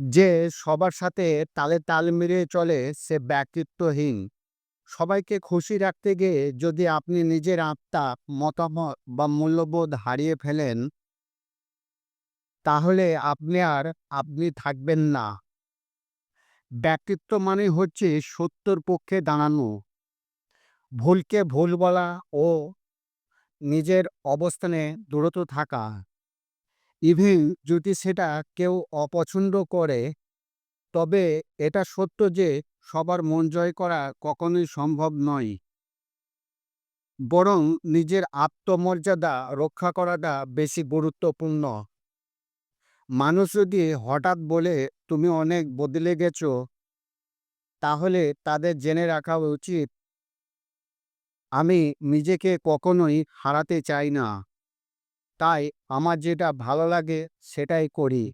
যে সবার সাথে তালে তাল মিলিয়ে চলে, সে ব্যক্তিত্বহীন। সবাইকে খুশি রাখতে গিয়ে যদি আপনি নিজের আত্মা, মতামত বা মূল্যবোধ হারিয়ে ফেলেন তাহলে আপনি আর আপনি থাকবেন না। ব্যক্তিত্ব মানে হচ্ছে সত্যর পক্ষে দাঁড়ানো। ভুলকে ভুল বলা ও নিজের অবস্থানে দূরত থাকা। ইভেন যদি সেটা কেউ অপছন্দ করে, তবে এটা সত্য যে সবার মন জয় করা কখনোই সম্ভব নয়। বরং নিজের আত্মমর্যাদা রক্ষা করাটা বেশি গুরুত্বপূর্ণ। মানুষ যদি হঠাৎ বলে, তুমি অনেক বদলে গেছো, তাহলে তাদের জেনে রাখা উচিত, আমি নিজেকে কখনোই হারাতে চাই না। তাই আমার যেটা ভালো লাগে সেটাই করি।